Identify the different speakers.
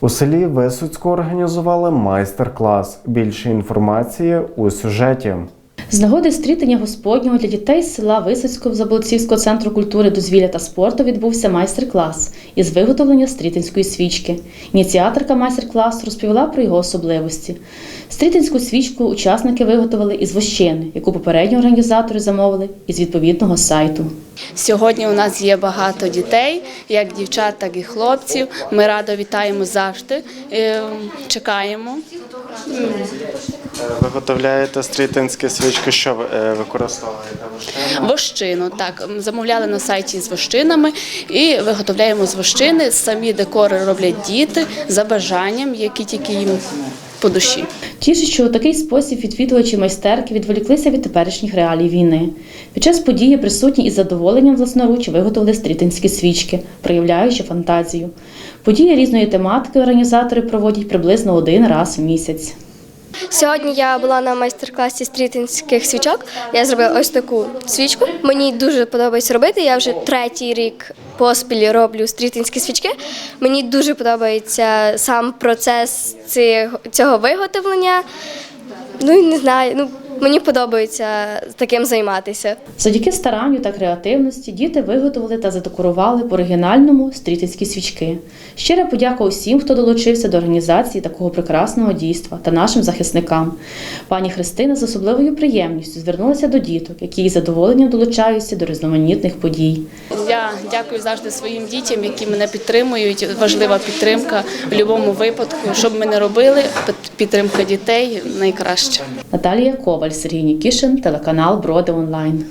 Speaker 1: У селі Висоцьку організували майстер-клас. Більше інформації у сюжеті.
Speaker 2: З нагоди стрітення Господнього для дітей з села Висоцького Заболоцівського центру культури, дозвілля та спорту відбувся майстер-клас із виготовлення стрітинської свічки. Ініціаторка майстер-класу розповіла про його особливості. Стрітинську свічку учасники виготовили із вощини, яку попередньо організатори замовили із відповідного сайту.
Speaker 3: Сьогодні у нас є багато дітей, як дівчат, так і хлопців. Ми радо вітаємо завжди. е, Чекаємо.
Speaker 1: Виготовляєте стрітинські свічки, що ви е, використовуєте?
Speaker 3: Вощину. Так, замовляли на сайті з вощинами і виготовляємо з вощини. Самі декори роблять діти за бажанням, які тільки їм по душі.
Speaker 2: Тішить, що у такий спосіб відвідувачі майстерки відволіклися від теперішніх реалій війни. Під час події присутні із задоволенням власноруч виготовили стрітинські свічки, проявляючи фантазію. Події різної тематики організатори проводять приблизно один раз в місяць.
Speaker 4: Сьогодні я була на майстер-класі стрітинських свічок. Я зробила ось таку свічку. Мені дуже подобається робити. Я вже третій рік поспіль роблю стрітинські свічки. Мені дуже подобається сам процес цього виготовлення. Ну не знаю, ну мені подобається таким займатися.
Speaker 2: Завдяки старанню та креативності діти виготовили та задекорували по оригінальному стрітинські свічки. Щира подяка усім, хто долучився до організації такого прекрасного дійства та нашим захисникам. Пані Христина з особливою приємністю звернулася до діток, які із задоволенням долучаються до різноманітних подій.
Speaker 3: Я дякую завжди своїм дітям, які мене підтримують. Важлива підтримка в будь-якому випадку. Що б ми не робили, підтримка дітей найкраще.
Speaker 2: Наталія Коваль, Сергій Нікішин, телеканал Броди Онлайн.